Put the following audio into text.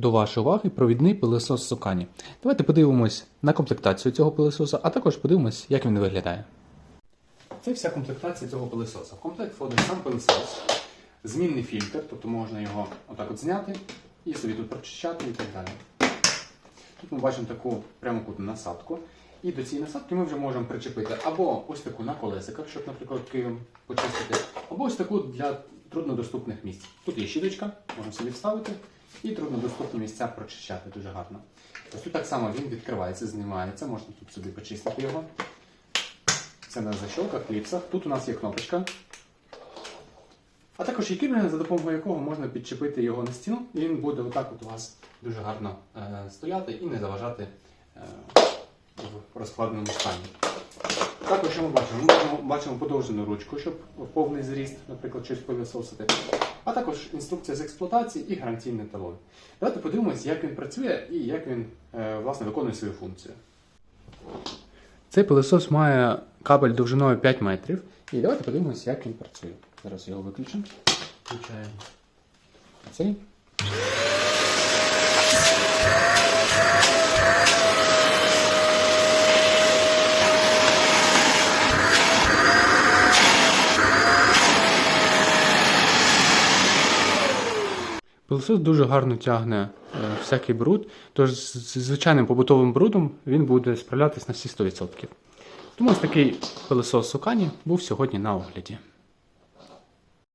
До вашої уваги провідний пилосос Сокані. Давайте подивимось на комплектацію цього пилососа, а також подивимось, як він виглядає. Це вся комплектація цього пилососа. В комплект входить сам пилосос, змінний фільтр, тобто можна його отак от зняти і собі тут прочищати і так далі. Тут ми бачимо таку прямокутну насадку. І до цієї насадки ми вже можемо причепити або ось таку на колесиках, щоб, наприклад, Києвом почистити, або ось таку для труднодоступних місць. Тут є щіточка, можна собі вставити, і труднодоступні місця прочищати дуже гарно. Ось тут так само він відкривається, знімається, можна тут собі почистити його. Це на защолках, кліпсах. Тут у нас є кнопочка. А також є кріплення, за допомогою якого можна підчепити його на стіну, і він буде отак от у вас дуже гарно е, стояти і не заважати е, в розкладеному стані. Також що ми бачимо? Ми бачимо, подовжену ручку, щоб повний зріст, наприклад, щось пилососити. А також інструкція з експлуатації і гарантійний талон. Давайте подивимось, як він працює і як він е, власне виконує свою функцію. Цей пилосос має кабель довжиною 5 метрів. І давайте подивимось, як він працює. Зараз його виключимо. Включаємо цей. Пилосос дуже гарно тягне е, всякий бруд, тож з звичайним побутовим брудом він буде справлятися на всі 100%. Тому ось такий пилосос Сукані був сьогодні на огляді.